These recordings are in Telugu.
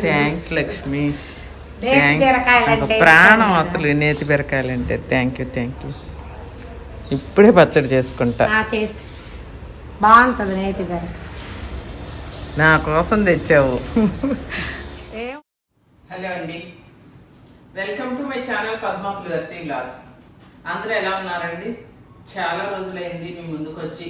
థ్యాంక్స్ లక్ష్మి ప్రాణం అసలు నేతి బీరకాయలంటే. థ్యాంక్ యూ థ్యాంక్ యూ ఇప్పుడే పచ్చడి చేసుకుంటా. బాగుంటుంది నేతి బీరకాయ. నా కోసం తెచ్చావు. ఏం? హలో అండి. Welcome to my channel Padma ప్లర్తి blogs అందరూ ఎలా ఉన్నారండి? చాలా రోజులైంది మీ ముందుకు వచ్చి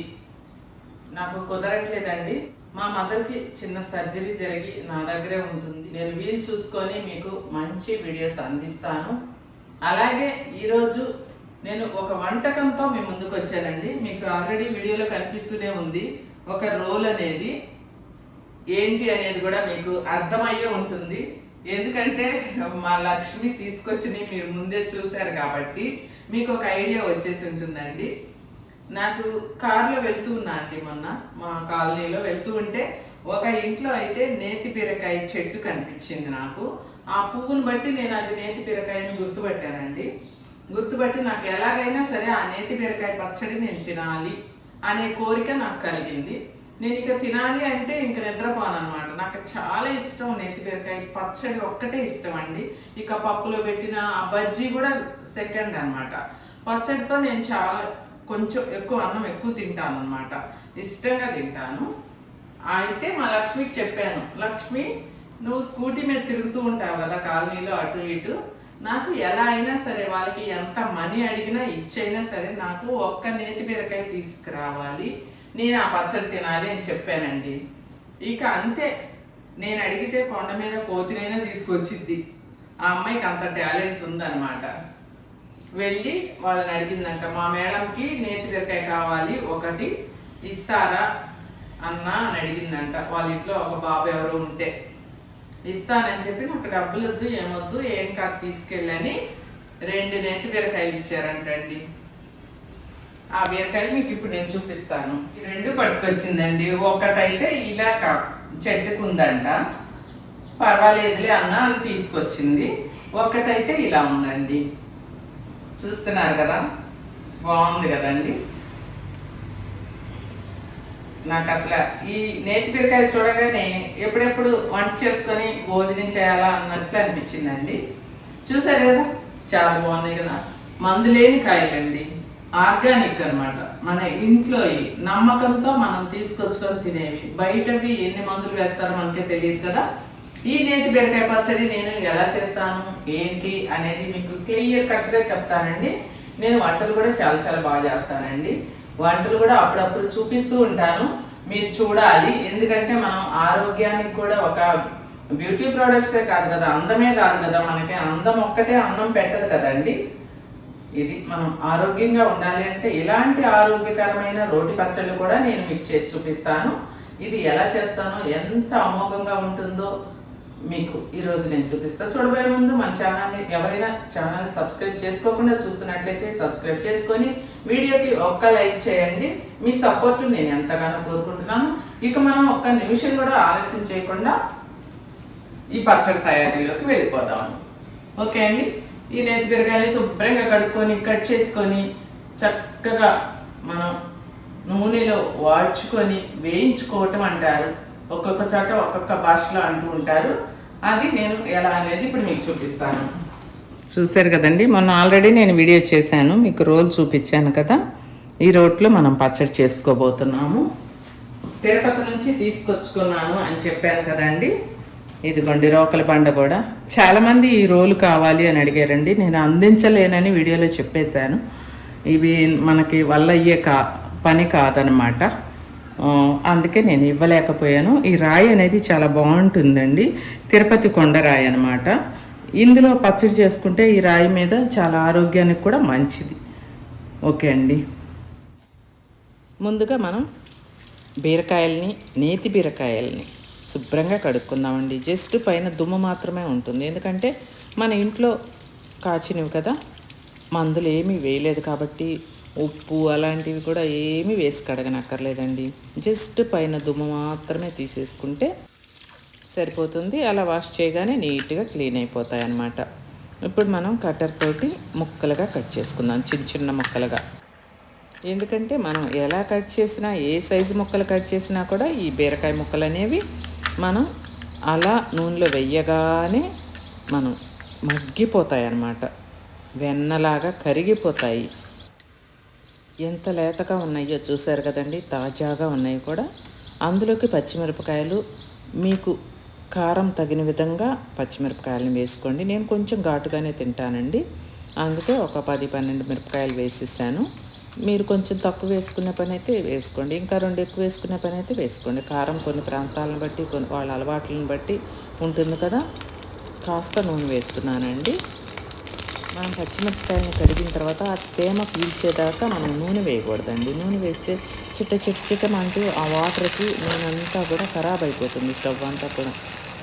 నాకు కుదరట్లేదండి. మా మదర్కి చిన్న సర్జరీ జరిగి నా దగ్గరే ఉంటుంది. నేను వీలు చూసుకొని మీకు మంచి వీడియోస్ అందిస్తాను. అలాగే ఈరోజు నేను ఒక వంటకంతో మీ ముందుకు వచ్చానండి. మీకు ఆల్రెడీ వీడియోలో కనిపిస్తూనే ఉంది. ఒక రోల్ అనేది ఏంటి అనేది కూడా మీకు అర్థమయ్యే ఉంటుంది. ఎందుకంటే మా లక్ష్మి తీసుకొచ్చి మీరు ముందే చూశారు కాబట్టి మీకు ఒక ఐడియా వచ్చేసి ఉంటుందండి. నాకు కారులో వెళ్తూ ఉన్నా అండి మొన్న. మా కాలనీలో వెళ్తూ ఉంటే ఒక ఇంట్లో అయితే నేతి బీరకాయ చెట్టు కనిపించింది నాకు. ఆ పువ్వును బట్టి నేను అది నేతి బీరకాయని గుర్తుపట్టానండి. గుర్తుపట్టి నాకు ఎలాగైనా సరే ఆ నేతి బీరకాయ పచ్చడి నేను తినాలి అనే కోరిక నాకు కలిగింది. నేను ఇక తినాలి అంటే ఇంక నిద్రపోను అనమాట నాకు చాలా ఇష్టం నేతి బీరకాయ పచ్చడి ఒక్కటే ఇష్టం అండి. ఇక పప్పులో పెట్టిన ఆ బజ్జీ కూడా సెకండ్ అన్నమాట. పచ్చడితో నేను చాలా కొంచెం ఎక్కువ అన్నం ఎక్కువ తింటాను అనమాట ఇష్టంగా తింటాను. అయితే మా లక్ష్మికి చెప్పాను లక్ష్మి నువ్వు స్కూటీ మీద తిరుగుతూ ఉంటావు కదా కాలనీలో అటు ఇటు. నాకు ఎలా అయినా సరే వాళ్ళకి ఎంత మనీ అడిగినా ఇచ్చైనా సరే నాకు ఒక్క నేతి బీరకాయ తీసుకురావాలి. నేను ఆ పచ్చడి తినాలి అని చెప్పానండి. ఇక అంతే. నేను అడిగితే కొండ మీద కోతినైనా తీసుకొచ్చిద్ది. ఆ అమ్మాయికి అంత టాలెంట్ ఉందన్నమాట. వెళ్ళి వాళ్ళని అడిగిందంట మా మేడంకి నేతి బీరకాయ కావాలి ఒకటి ఇస్తారా? అన్న అని అడిగిందంట. వాళ్ళ ఇంట్లో ఒక బాబు ఎవరు ఉంటే ఇస్తానని చెప్పి నాకు డబ్బులు వద్దు ఏమొద్దు ఏం కాదు తీసుకెళ్ళని రెండు నేతి బీరకాయలు ఇచ్చారంటండి. ఆ బీరకాయలు మీకు ఇప్పుడు నేను చూపిస్తాను. ఈ రెండు పట్టుకొచ్చిందండి. ఒకటైతే ఇలా కా- చెట్టుకు ఉందంట పర్వాలేదులే అన్న అని తీసుకొచ్చింది. ఒకటైతే ఇలా ఉందండి. చూస్తున్నారు కదా? బాగుంది కదండి? నాకు అసలు ఈ నేతి బీరకాయ చూడగానే ఎప్పుడెప్పుడు వంట చేసుకొని భోజనం చేయాలా అన్నట్లు అనిపించిందండి. చూసారు కదా? చాలా బాగున్నాయి కదా. మందు లేని కాయలండి. ఆర్గానిక్ అనమాట మన ఇంట్లో నమ్మకంతో మనం తీసుకొచ్చుకొని తినేవి. బయటవి ఎన్ని మందులు వేస్తారో మనకే తెలియదు కదా? ఈ నేతి బీరకాయ పచ్చడి నేను ఎలా చేస్తాను ఏంటి అనేది మీకు క్లియర్ కట్గా చెప్తానండి. నేను వంటలు కూడా చాలా చాలా బాగా చేస్తానండి. వంటలు కూడా అప్పుడప్పుడు చూపిస్తూ ఉంటాను. మీరు చూడాలి. ఎందుకంటే మనం ఆరోగ్యానికి కూడా ఒక బ్యూటీ ప్రోడక్ట్సే కాదు కదా అందమే కాదు కదా మనకి అందం ఒక్కటే అన్నం పెట్టదు కదండి. ఇది మనం ఆరోగ్యంగా ఉండాలి అంటే ఇలాంటి ఆరోగ్యకరమైన రోటి పచ్చళ్ళు కూడా నేను మీకు చేసి చూపిస్తాను. ఇది ఎలా చేస్తానో ఎంత అమోఘంగా ఉంటుందో మీకు ఈరోజు నేను చూపిస్తాను చూడబోయే ముందు మన ఛానల్ని ఎవరైనా ఛానల్ సబ్స్క్రైబ్ చేసుకోకుండా చూస్తున్నట్లయితే సబ్స్క్రైబ్ చేసుకొని వీడియోకి ఒక్క లైక్ చేయండి. మీ సపోర్ట్ నేను ఎంతగానో కోరుకుంటున్నాను. ఇక మనం ఒక్క నిమిషం కూడా ఆలస్యం చేయకుండా ఈ పచ్చడి తయారీలోకి వెళ్ళిపోదాం. ఓకే అండి? ఈ నేతి బీరకాయలు శుభ్రంగా కడుక్కొని కట్ చేసుకొని చక్కగా మనం నూనెలో వాడ్చుకొని వేయించుకోవటం అంటారు. ఒక్కొక్క చోట ఒక్కొక్క భాషలో అంటూ ఉంటారు. అది నేను ఎలా అనేది ఇప్పుడు మీకు చూపిస్తాను. చూశారు కదండి మొన్న ఆల్రెడీ నేను వీడియో చేశాను మీకు రోల్ చూపించాను కదా. ఈ రోట్లో మనం పచ్చడి చేసుకోబోతున్నాము. తిరుపతి నుంచి తీసుకొచ్చుకున్నాను అని చెప్పాను కదండి. ఇదిగోండి రోకల బండ కూడా. చాలామంది ఈ రోలు కావాలి అని అడిగారండి. నేను అందించలేనని వీడియోలో చెప్పేశాను. ఇవి మనకి వల్ల అయ్యే కా పని కాదనమాట. అందుకే నేను ఇవ్వలేకపోయాను. ఈ రాయి అనేది చాలా బాగుంటుందండి. తిరుపతి కొండరాయి అనమాట ఇందులో పచ్చడి చేసుకుంటే ఈ రాయి మీద చాలా ఆరోగ్యానికి కూడా మంచిది. ఓకే అండి. ముందుగా మనం బీరకాయల్ని నేతి బీరకాయల్ని శుభ్రంగా కడుక్కుందామండి. జస్ట్ పైన దుమ్ము మాత్రమే ఉంటుంది. ఎందుకంటే మన ఇంట్లో కాచినవి కదా మందులు ఏమీ వేయలేదు కాబట్టి ఉప్పు అలాంటివి కూడా ఏమీ వేసి కడగనక్కర్లేదండి. జస్ట్ పైన దుమ్ము మాత్రమే తీసేసుకుంటే సరిపోతుంది. అలా వాష్ చేయగానే నీట్గా క్లీన్ అయిపోతాయి అన్నమాట ఇప్పుడు మనం కట్టర్ తోటి ముక్కలుగా కట్ చేసుకుందాం చిన్న చిన్న ముక్కలుగా. ఎందుకంటే మనం ఎలా కట్ చేసినా ఏ సైజు ముక్కలు కట్ చేసినా కూడా ఈ బీరకాయ ముక్కలు అనేవి మనం అలా నూనెలో వెయ్యగానే మనం మగ్గిపోతాయి అన్నమాట వెన్నలాగా కరిగిపోతాయి. ఎంత లేతగా ఉన్నాయో చూసారు కదండి తాజాగా ఉన్నాయి కూడా. అందులోకి పచ్చిమిరపకాయలు మీకు కారం తగిన విధంగా పచ్చిమిరపకాయలను వేసుకోండి. నేను కొంచెం ఘాటుగానే తింటానండి. అందుకే ఒక పది పన్నెండు మిరపకాయలు వేసేసాను. మీరు కొంచెం తక్కువ వేసుకునే పని అయితే వేసుకోండి. ఇంకా రెండు ఎక్కువ వేసుకునే పని అయితే వేసుకోండి. కారం కొన్ని ప్రాంతాలను బట్టి కొన్ని వాళ్ళ అలవాట్లను బట్టి ఉంటుంది కదా. కాస్త నూనె వేస్తున్నానండి. మనం పచ్చిమిరపకాయలను కడిగిన తర్వాత ఆ తేమ పీల్చేదాకా మనం నూనె వేయకూడదండి. నూనె వేస్తే చిట్ట చిట్ట చిట్టమంటూ ఆ వాటర్కి నూనె అంతా కూడా ఖరాబ్ అయిపోతుంది స్టవ్ అంతా కూడా.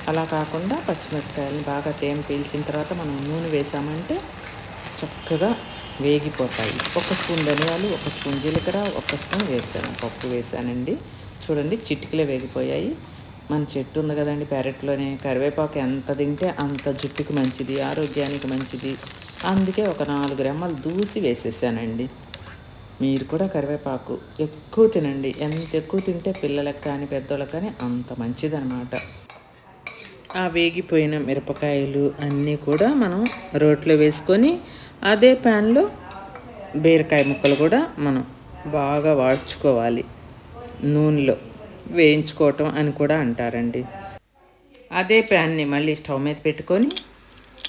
అలా కాకుండా పచ్చిమిరపకాయలను బాగా తేమ పీల్చిన తర్వాత మనం నూనె వేసామంటే చక్కగా వేగిపోతాయి. ఒక స్పూన్ ధనియాలు ఒక స్పూన్ జీలకర్ర ఒక స్పూన్ వేసాను. పప్పు వేసానండి. చూడండి చిటికలే వేగిపోయాయి. మన చెట్టు ఉంది కదండి పెరట్లోనే. కరివేపాకు ఎంత తింటే అంత జుట్టుకి మంచిది ఆరోగ్యానికి మంచిది. అందుకే ఒక నాలుగు రెమ్మలు దూసి వేసేసానండి. మీరు కూడా కరివేపాకు ఎక్కువ తినండి. ఎంత ఎక్కువ తింటే పిల్లలకు కానీ పెద్దోళ్ళకి కానీ అంత మంచిదనమాట ఆ వేగిపోయిన మిరపకాయలు అన్నీ కూడా మనం రోట్లో వేసుకొని అదే ప్యాన్లో బీరకాయ ముక్కలు కూడా మనం బాగా వాడ్చుకోవాలి. నూనెలో వేయించుకోవటం అని కూడా అంటారండి. అదే ప్యాన్ని మళ్ళీ స్టవ్ మీద పెట్టుకొని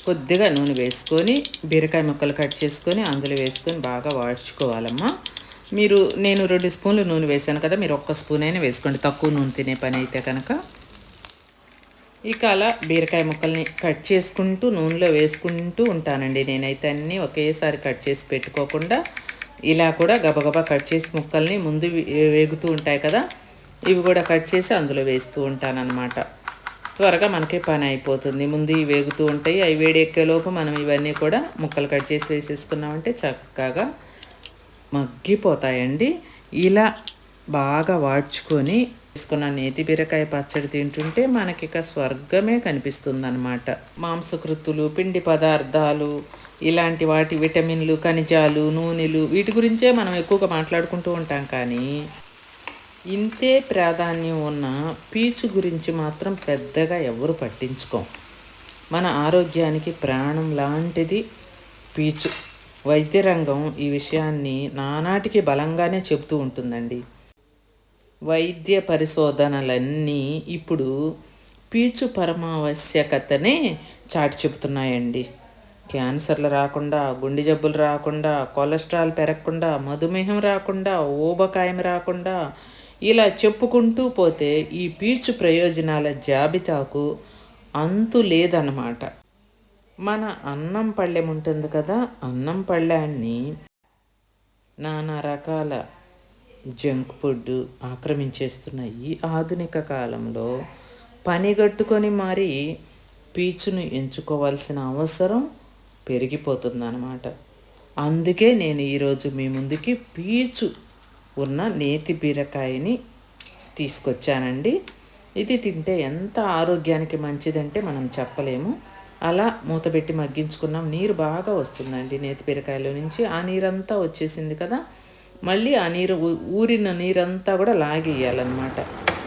కొద్దిగా నూనె వేసుకొని బీరకాయ ముక్కలు కట్ చేసుకొని అందులో వేసుకొని బాగా వాడ్చుకోవాలమ్మా మీరు నేను రెండు స్పూన్లు నూనె వేసాను కదా మీరు ఒక్క స్పూన్ అయినా వేసుకోండి. తక్కువ నూనె తినే పని అయితే కనుక. ఇక అలా బీరకాయ ముక్కల్ని కట్ చేసుకుంటూ నూనెలో వేసుకుంటూ ఉంటానండి. నేనైతే అన్నీ ఒకేసారి కట్ చేసి పెట్టుకోకుండా ఇలా కూడా గబగబా కట్ చేసి ముక్కల్ని ముందు వేగుతూ ఉంటాయి కదా ఇవి కూడా కట్ చేసి అందులో వేస్తూ ఉంటానన్నమాట. త్వరగా మనకి పని అయిపోతుంది. ముందు ఇవి వేగుతూ ఉంటాయి. అవి వేడెక్కేలోపు మనం ఇవన్నీ కూడా ముక్కలు కట్ చేసి వేసేసుకున్నామంటే చక్కగా మగ్గిపోతాయండి. ఇలా బాగా వాడ్చుకొని వేసుకున్న నేతి బీరకాయ పచ్చడి తింటుంటే మనకి ఇక స్వర్గమే కనిపిస్తుందన్నమాట. మాంసకృత్తులు పిండి పదార్థాలు ఇలాంటి వాటి విటమిన్లు ఖనిజాలు నూనెలు వీటి గురించే మనం ఎక్కువగా మాట్లాడుకుంటూ ఉంటాం కానీ ఇంతే ప్రాధాన్యం ఉన్న పీచు గురించి మాత్రం పెద్దగా ఎవరు పట్టించుకోం. మన ఆరోగ్యానికి ప్రాణం లాంటిది పీచు. వైద్య రంగం ఈ విషయాన్ని నానాటికి బలంగానే చెబుతూ ఉంటుందండి. వైద్య పరిశోధనలన్నీ ఇప్పుడు పీచు పరమావశ్యకతనే చాటి చెబుతున్నాయండి. క్యాన్సర్లు రాకుండా గుండె జబ్బులు రాకుండా కొలెస్ట్రాల్ పెరగకుండా మధుమేహం రాకుండా ఊబకాయం రాకుండా ఇలా చెప్పుకుంటూ పోతే ఈ పీచు ప్రయోజనాల జాబితాకు అంతు లేదన్నమాట. మన అన్నం పళ్ళెం ఉంటుంది కదా అన్నం పళ్ళాన్ని నానా రకాల జంక్ ఫుడ్ ఆక్రమించేస్తున్న ఈ ఆధునిక కాలంలో పనిగట్టుకొని మరి పీచును ఎంచుకోవాల్సిన అవసరం పెరిగిపోతుందన్నమాట. అందుకే నేను ఈరోజు మీ ముందుకి పీచు ఉన్న నేతి బీరకాయని తీసుకొచ్చానండి. ఇది తింటే ఎంత ఆరోగ్యానికి మంచిదంటే మనం చెప్పలేము. అలా మూతపెట్టి మగ్గించుకున్నాం. నీరు బాగా వస్తుందండి నేతి బీరకాయలో నుంచి. ఆ నీరంతా వచ్చేసింది కదా. మళ్ళీ ఆ నీరు ఊరిన నీరంతా కూడా లాగేయాలన్నమాట.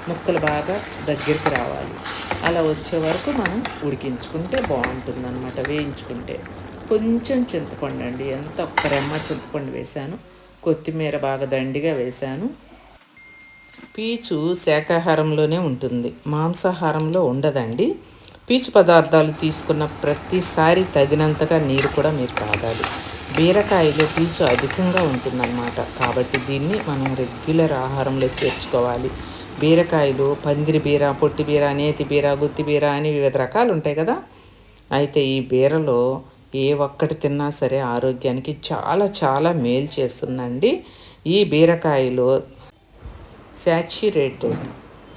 ముక్కలు బాగా దగ్గరికి రావాలి. అలా వచ్చే వరకు మనం ఉడికించుకుంటే బాగుంటుంది అనమాట వేయించుకుంటే. కొంచెం చింతపండు అండి ఎంత ఒక్క రెమ్మ చింతపండు వేశాను. కొత్తిమీర బాగా దండిగా వేశాను. పీచు శాకాహారంలోనే ఉంటుంది. మాంసాహారంలో ఉండదండి. పీచు పదార్థాలు తీసుకున్న ప్రతిసారి తగినంతగా నీరు కూడా మీరు తాగాలి. బీరకాయలో పీచు అధికంగా ఉంటుందన్నమాట. కాబట్టి దీన్ని మనం రెగ్యులర్ ఆహారంలో చేర్చుకోవాలి. బీరకాయలు పందిరి బీర పొట్టి బీర నేతి బీర గుత్తి బీర అని వివిధ రకాలు ఉంటాయి కదా. అయితే ఈ బీరలో ఏ ఒక్కటి తిన్నా సరే ఆరోగ్యానికి చాలా చాలా మేలు చేస్తుందండి. ఈ బీరకాయలో శాచ్యురేటెడ్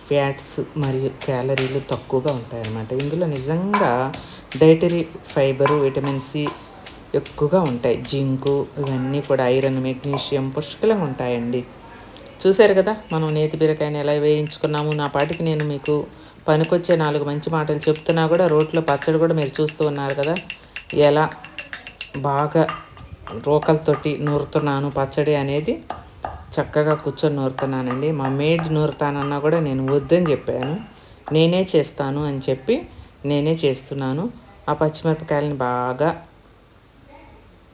ఫ్యాట్స్ మరియు క్యాలరీలు తక్కువగా ఉంటాయన్నమాట. ఇందులో నిజంగా డైటరీ ఫైబరు విటమిన్ సి ఎక్కువగా ఉంటాయి. జింకు ఇవన్నీ కూడా ఐరన్ మెగ్నీషియం పుష్కలంగా ఉంటాయండి. చూశారు కదా మనం నేతి బీరకాయని ఎలా వేయించుకున్నాము? నా పాటికి నేను మీకు పనికొచ్చే నాలుగు మంచి మాటలు చెప్తున్నా కూడా రోట్లో పచ్చడి కూడా మీరు చూస్తూ ఉన్నారు కదా. ఎలా బాగా రోకలతోటి నూరుతున్నాను పచ్చడి అనేది చక్కగా కూర్చొని నూరుతున్నానండి. మా మేడ్ నూరుతానన్నా కూడా నేను వద్దని చెప్పాను. నేనే చేస్తాను అని చెప్పి నేనే చేస్తున్నాను. ఆ పచ్చిమిరపకాయలని బాగా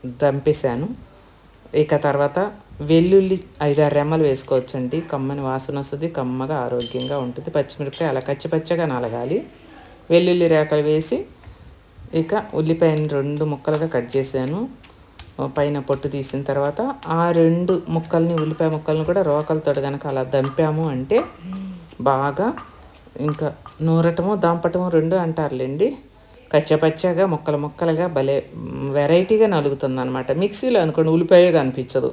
దంపేశాను. ఇక తర్వాత వెల్లుల్లి ఐదారు రెమ్మలు వేసుకోవచ్చండి. కమ్మని వాసన వస్తుంది కమ్మగా ఆరోగ్యంగా ఉంటుంది. పచ్చిమిరపకాయ అలా కచ్చిపచ్చగా నలగాలి. వెల్లుల్లి రేకలు వేసి ఇక ఉల్లిపాయని రెండు ముక్కలుగా కట్ చేశాను. పైన పొట్టు తీసిన తర్వాత ఆ రెండు ముక్కల్ని ఉల్లిపాయ ముక్కల్ని కూడా రోకలతో కనుక అలా దంపాము అంటే బాగా ఇంకా నూరటము దంపటము రెండు అంటారులేండి. కచ్చపచ్చగా ముక్కలు ముక్కలుగా భలే వెరైటీగా నలుగుతుంది అనమాట మిక్సీలో అనుకోండి ఉల్లిపాయ కనిపించదు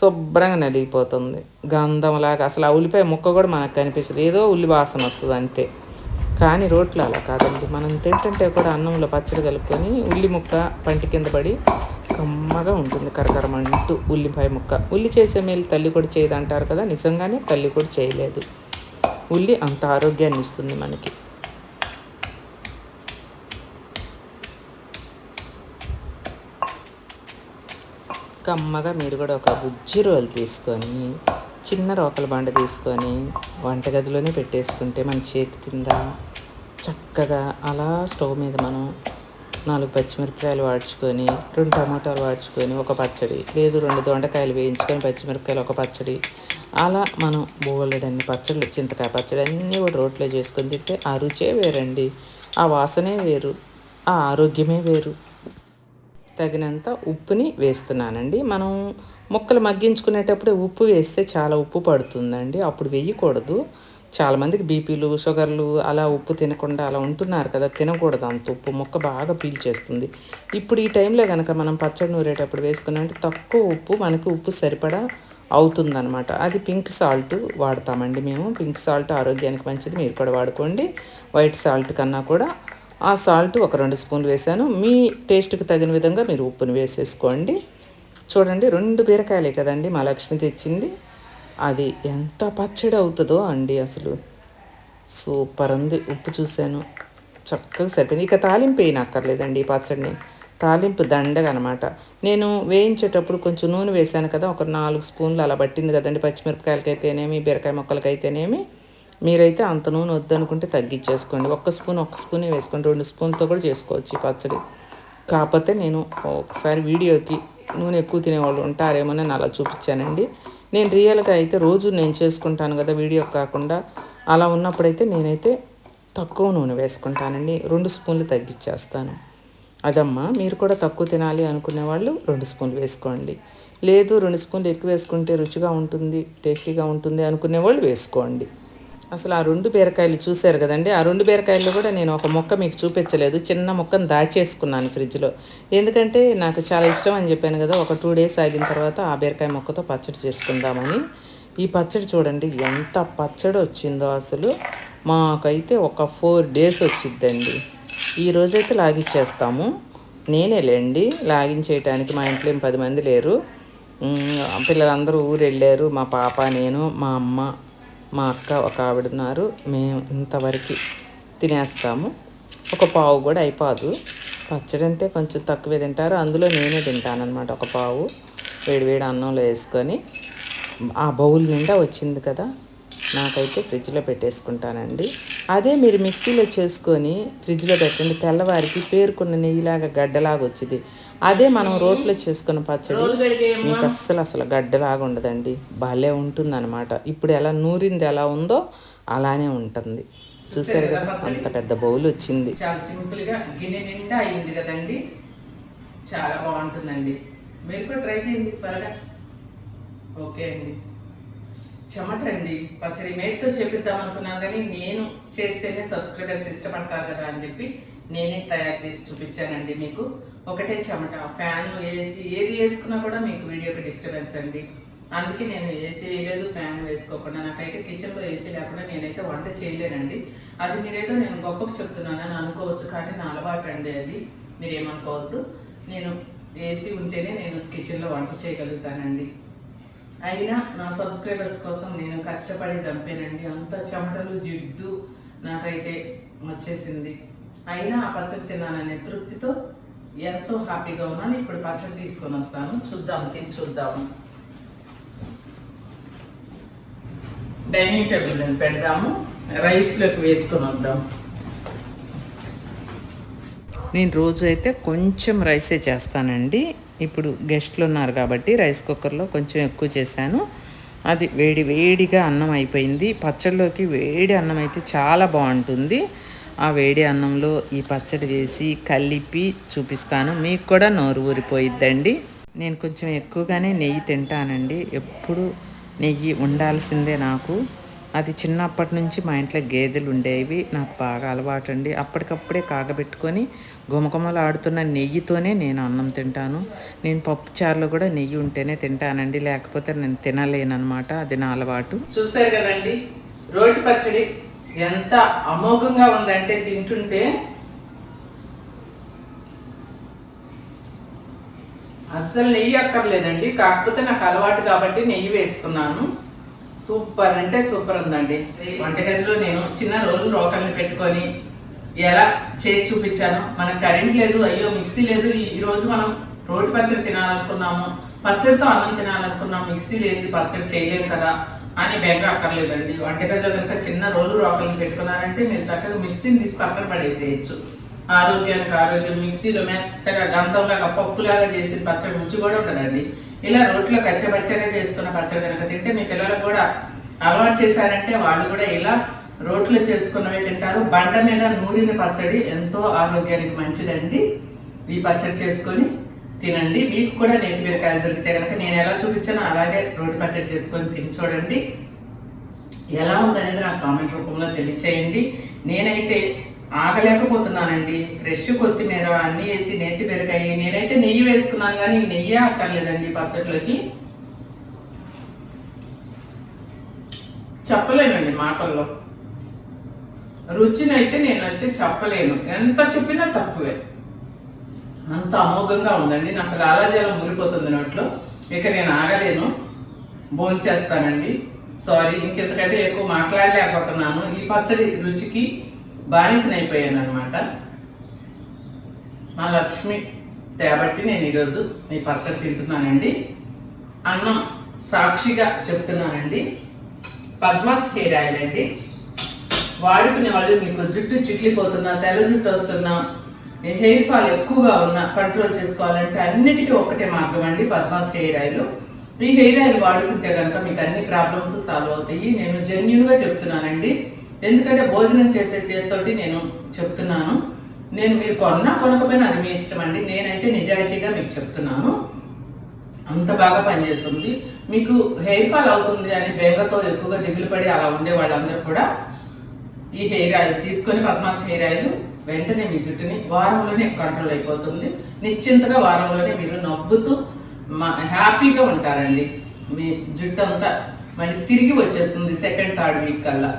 శుభ్రంగా నలిగిపోతుంది. గంధంలాగా అసలు ఆ ఉల్లిపాయ ముక్క కూడా మనకు కనిపిస్తుంది. ఏదో ఉల్లి వాసన వస్తుంది అంతే. కానీ రోట్లో అలా కాదండి. మనం తింటుంటే కూడా అన్నంలో పచ్చడి కలుపుకొని ఉల్లి ముక్క పంటి కింద పడి కమ్మగా ఉంటుంది. కరకరమంటూ ఉల్లిపాయ ముక్క. ఉల్లి చేసే మేలు తల్లి కూడా చేయదు అంటారు కదా. నిజంగానే తల్లి కూడా చేయలేదు. ఉల్లి అంత ఆరోగ్యాన్ని ఇస్తుంది మనకి. కమ్మగా మీరు కూడా ఒక బుజ్జి రోలు తీసుకొని చిన్న రోకల బండ తీసుకొని వంటగదిలోనే పెట్టేసుకుంటే మన చేతి కింద చక్కగా అలా స్టవ్ మీద మనం నాలుగు పచ్చిమిరపకాయలు వాడ్చుకొని రెండు టమాటాలు వాడ్చుకొని ఒక పచ్చడి లేదు రెండు దొండకాయలు వేయించుకొని పచ్చిమిరపకాయలు ఒక పచ్చడి అలా మనం బోలెడన్ని పచ్చళ్ళు చింతకాయ పచ్చడి అన్నీ కూడా రోట్లో చేసుకొని తింటే ఆ రుచే వేరండి. ఆ వాసనే వేరు ఆ ఆరోగ్యమే వేరు. తగినంత ఉప్పుని వేస్తున్నానండి. మనం ముక్కలు మగ్గించుకునేటప్పుడే ఉప్పు వేస్తే చాలా ఉప్పు పడుతుందండి. అప్పుడు వేయకూడదు. చాలామందికి బీపీలు షుగర్లు అలా ఉప్పు తినకుండా అలా ఉంటున్నారు కదా తినకూడదు అంత ఉప్పు. ముక్క బాగా పీల్చేస్తుంది ఇప్పుడు ఈ టైంలో కనుక మనం పచ్చడి నూరేటప్పుడు వేసుకున్నామంటే తక్కువ ఉప్పు మనకి ఉప్పు సరిపడా అవుతుందనమాట అది పింక్ సాల్ట్ వాడతామండి మేము. పింక్ సాల్ట్ ఆరోగ్యానికి మంచిది. మీరు కూడా వాడుకోండి. వైట్ సాల్ట్ కన్నా కూడా. ఆ సాల్ట్ ఒక రెండు స్పూన్లు వేసాను మీ టేస్ట్కి తగిన విధంగా మీరు ఉప్పుని వేసేసుకోండి. చూడండి రెండు బీరకాయలే కదండి మా లక్ష్మి తెచ్చింది. అది ఎంత పచ్చడి అవుతుందో అండి అసలు. సూపర్ ఉంది. ఉప్పు చూశాను. చక్కగా సరిపోయింది. ఇక తాలింపు వేయనక్కర్లేదండి ఈ పచ్చడిని. తాలింపు దండగా అనమాట నేను వేయించేటప్పుడు కొంచెం నూనె వేసాను కదా ఒక నాలుగు స్పూన్లు అలా పట్టింది కదండి పచ్చిమిరపకాయలకైతేనేమి బీరకాయ మొక్కలకైతేనేమి. మీరైతే అంత నూనె వద్దనుకుంటే తగ్గించేసుకోండి. ఒక్క స్పూన్ ఒక్క స్పూనే వేసుకోండి. రెండు స్పూన్తో కూడా చేసుకోవచ్చు ఈ పచ్చడి. కాకపోతే నేను ఒకసారి వీడియోకి నూనె ఎక్కువ తినేవాళ్ళు ఉంటారేమో నేను అలా చూపించానండి. నేను రియల్గా అయితే రోజు నేను చేసుకుంటాను కదా వీడియో కాకుండా అలా ఉన్నప్పుడైతే నేనైతే తక్కువ నూనె వేసుకుంటానండి. రెండు స్పూన్లు తగ్గించేస్తాను అదమ్మా మీరు కూడా తక్కువ తినాలి అనుకునే వాళ్ళు రెండు స్పూన్లు వేసుకోండి. లేదు రెండు స్పూన్లు ఎక్కువ వేసుకుంటే రుచిగా ఉంటుంది టేస్టీగా ఉంటుంది అనుకునే వాళ్ళు వేసుకోండి. అసలు ఆ రెండు బీరకాయలు చూశారు కదండి. ఆ రెండు బీరకాయలు కూడా నేను ఒక మొక్క మీకు చూపించలేదు. చిన్న మొక్కను దాచేసుకున్నాను ఫ్రిడ్జ్లో. ఎందుకంటే నాకు చాలా ఇష్టం అని చెప్పాను కదా ఒక టూ డేస్ ఆగిన తర్వాత ఆ బీరకాయ మొక్కతో పచ్చడి చేసుకుందామని. ఈ పచ్చడి చూడండి ఎంత పచ్చడి వచ్చిందో అసలు. మాకైతే ఒక ఫోర్ డేస్ వచ్చిద్దండి. ఈ రోజైతే లాగిచ్చేస్తాము. నేనేలేండి లాగించేయటానికి మా ఇంట్లో ఏం పది మంది లేరు. పిల్లలందరూ ఊరు వెళ్ళారు మా పాప నేను మా అమ్మ మా అక్క ఒక ఆవిడ ఉన్నారు. మేము ఇంతవరకు తినేస్తాము. ఒక పావు కూడా అయిపోదు. పచ్చడి అంటే కొంచెం తక్కువే తింటారు. అందులో నేనే తింటానన్నమాట ఒక పావు. వేడివేడి అన్నంలో వేసుకొని ఆ బౌల్ నిండా వచ్చింది కదా నాకైతే ఫ్రిడ్జ్లో పెట్టేసుకుంటానండి. అదే మీరు మిక్సీలో చేసుకొని ఫ్రిడ్జ్లో పెట్టండి. తెల్లవారికి పేరుకున్న నెయ్యిలాగా గడ్డలాగా వచ్చింది. అదే మనం రోట్లో చేసుకున్న పచ్చడి. మీకు అస్సలు అసలు గడ్డలాగా ఉండదండి. భలే ఉంటుందన్నమాట. ఇప్పుడు ఎలా నూరింది ఎలా ఉందో అలానే ఉంటుంది. చూసారు కదా అంత పెద్ద బౌల్ వచ్చింది. చాలా సింపుల్గా గిన్నె నిండా అయింది కదండి. చాలా బాగుంటుందండి. మీరు కూడా ట్రై చేయండి త్వరగా. ఓకే అండి. చెమటండి పచ్చడి మేట్తో చేపిద్దాం అనుకున్నాను కానీ నేను చేస్తేనే సబ్స్క్రైబర్స్ ఇష్టపడతారు కదా అని చెప్పి నేనే తయారు చేసి చూపించానండి మీకు. ఒకటే చెమట. ఫ్యాన్ ఏసీ ఏది వేసుకున్నా కూడా మీకు వీడియోకి డిస్టర్బెన్స్ అండి. అందుకే నేను ఏసీ వేయలేదు ఫ్యాన్ వేసుకోకుండా. నాకైతే కిచెన్లో ఏసీ లేకుండా నేనైతే వంట చేయలేనండి. అది మీరేదో నేను గొప్పకు చెప్తున్నానని అనుకోవచ్చు కానీ నా అలవాటు అండి అది. మీరేమనుకోవద్దు. నేను ఏసీ ఉంటేనే నేను కిచెన్లో వంట చేయగలుగుతానండి. అయినా నా సబ్స్క్రైబర్స్ కోసం నేను కష్టపడి దంపేనండి. అంత చెమటలు జిడ్డు నాకైతే వచ్చేసింది. అయినా ఆ పచ్చడి తిన్నాననే తృప్తితో ఎంతో హ్యాపీగా ఉన్నాను. ఇప్పుడు పచ్చడి తీసుకొని వస్తాను. చూద్దాం తిని చూద్దాము డైనింగ్ టేబుల్ నేను పెడదాము. రైస్లోకి వేసుకొని వద్దాం. నేను రోజు అయితే కొంచెం రైసే చేస్తానండి. ఇప్పుడు గెస్ట్లు ఉన్నారు కాబట్టి రైస్ కుక్కర్లో కొంచెం ఎక్కువ చేశాను. అది వేడి వేడిగా అన్నం అయిపోయింది. పచ్చడిలోకి వేడి అన్నం అయితే చాలా బాగుంటుంది. ఆ వేడి అన్నంలో ఈ పచ్చడి వేసి కలిపి చూపిస్తాను. మీకు కూడా నోరు ఊరిపోయిద్దండి. నేను కొంచెం ఎక్కువగానే నెయ్యి తింటానండి. ఎప్పుడు నెయ్యి ఉండాల్సిందే నాకు. అది చిన్నప్పటి నుంచి మా ఇంట్లో గేదెలు ఉండేవి. నాకు బాగా అలవాటు అండి అప్పటికప్పుడే కాగబెట్టుకొని గుమగుమలు ఆడుతున్న నెయ్యితోనే నేను అన్నం తింటాను. నేను పప్పు చారులో కూడా నెయ్యి ఉంటేనే తింటానండి. లేకపోతే నేను తినలేనమాట అది నా అలవాటు. చూసారు కదండి. రోటి పచ్చడి ఎంత అమోఘంగా ఉందంటే తింటుంటే అస్సలు నెయ్యి అక్కర్లేదండి. కాకపోతే నాకు అలవాటు కాబట్టి నెయ్యి వేసుకున్నాను. సూపర్ అంటే సూపర్ ఉందండి. వంటగదిలో నేను చిన్న రోజు రోకల్ని పెట్టుకొని ఎలా చేసి చూపించాను? మనకు కరెంట్ లేదు. అయ్యో మిక్సీ లేదు. ఈరోజు మనం రోటి పచ్చడి తినాలనుకున్నాము. పచ్చడితో అన్నం తినాలనుకున్నాం మిక్సీ లేదు. పచ్చడి చేయలేము కదా. అని బెంగ అక్కర్లేదండి. వంటగదిలో కనుక చిన్న రోలు రోకల్ని పెట్టుకున్నారంటే మీరు చక్కగా మిక్సీని తీసి పక్కన పడేసేయచ్చు. ఆరోగ్యానికి ఆరోగ్యం మిక్సీలో మెత్తగా గంధంలాగా పప్పులాగా చేసిన పచ్చడి రుచి కూడా ఉండదండి. ఇలా రోట్లో కచ్చబచ్చగా చేసుకున్న పచ్చడి కనుక తింటే మీ పిల్లలకు కూడా అలవాటు చేశారంటే వాళ్ళు కూడా ఇలా రోట్లో చేసుకున్నవి తింటారు. బండ మీద నూరిన పచ్చడి ఎంతో ఆరోగ్యానికి మంచిదండి. ఈ పచ్చడి చేసుకొని తినండి. మీకు కూడా నేతి బీరకాయలు దొరికితే కనుక నేను ఎలా చూపించానో అలాగే రోటి పచ్చడి చేసుకొని తిని చూడండి. ఎలా ఉందనేది నాకు కామెంట్ రూపంలో తెలియచేయండి. నేనైతే ఆగలేకపోతున్నానండి. ఫ్రెష్ కొత్తిమీర అన్నీ వేసి నేతి బీరకాయ నేనైతే నెయ్యి వేసుకున్నాను కానీ నెయ్యి అక్కర్లేదండి పచ్చట్లోకి చెప్పలేనండి మాటల్లో. రుచినైతే నేనైతే చెప్పలేను. ఎంత చెప్పినా తక్కువే. అంత అమోఘంగా ఉందండి. నాకు లాలాజలం ఊరిపోతుంది నోట్లో. ఇక నేను ఆగలేను. భోంచేస్తానండి సారీ ఇంకెంతకంటే ఎక్కువ మాట్లాడలేకపోతున్నాను. ఈ పచ్చడి రుచికి బానిసనైపోయాను అనమాట మా లక్ష్మి తేబట్టి నేను ఈరోజు ఈ పచ్చడి తింటున్నానండి. అన్నం సాక్షిగా చెప్తున్నానండి. పద్మాస్ హెయిర్ ఆయిల్ అండి. వాడుకునే వాళ్ళు మీకు జుట్టు చిట్లిపోతున్నా తెల్ల జుట్టు వస్తున్నా హెయిర్ ఫాల్ ఎక్కువగా ఉన్న కంట్రోల్ చేసుకోవాలంటే అన్నిటికీ ఒక్కటే మార్గం అండి పద్మాస్ హెయిర్ ఆయిల్. ఈ హెయిర్ ఆయిల్ వాడుకుంటే కనుక మీకు అన్ని ప్రాబ్లమ్స్ సాల్వ్ అవుతాయి. నేను జెన్యున్గా చెప్తున్నానండి. ఎందుకంటే భోజనం చేసే చేతితోటి నేను చెప్తున్నాను. నేను మీరు కొన్నా కొనకపోయినా అది మీ ఇష్టం అండి. నేనైతే నిజాయితీగా మీకు చెప్తున్నాను. అంత బాగా పనిచేస్తుంది. మీకు హెయిర్ ఫాల్ అవుతుంది అని బెంగతో ఎక్కువగా దిగులు పడి అలా ఉండే వాళ్ళందరూ కూడా ఈ హెయిర్ ఆయిల్ తీసుకొని పద్మాస్ హెయిర్ ఆయిల్ వెంటనే మీ జుట్టుని వారంలోనే కంట్రోల్ అయిపోతుంది. నిశ్చింతగా వారంలోనే మీరు నవ్వుతూ హ్యాపీగా ఉంటారండి. మీ జుట్టు అంతా మళ్ళీ తిరిగి వచ్చేస్తుంది సెకండ్ థర్డ్ వీక్ కల్లా.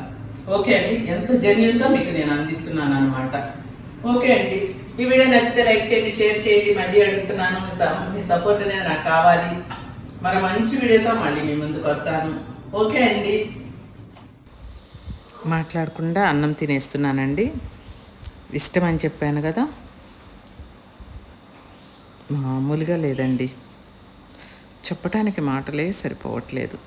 ఓకే అండి. ఎంత జెన్యున్గా మీకు నేను అందిస్తున్నాను అనమాట ఓకే అండి. ఈ వీడియో నచ్చితే లైక్ చేయండి షేర్ చేయండి. మళ్ళీ అడుగుతున్నాను. మీ సపోర్ట్ అనేది నాకు కావాలి. మరి మంచి వీడియోతో మళ్ళీ మీ ముందుకు వస్తాను. ఓకే అండి. మాట్లాడకుండా అన్నం తినేస్తున్నానండి. ఇష్టం అని చెప్పాను కదా. మామూలుగా లేదండి. చెప్పటానికి మాటలే సరిపోవట్లేదు.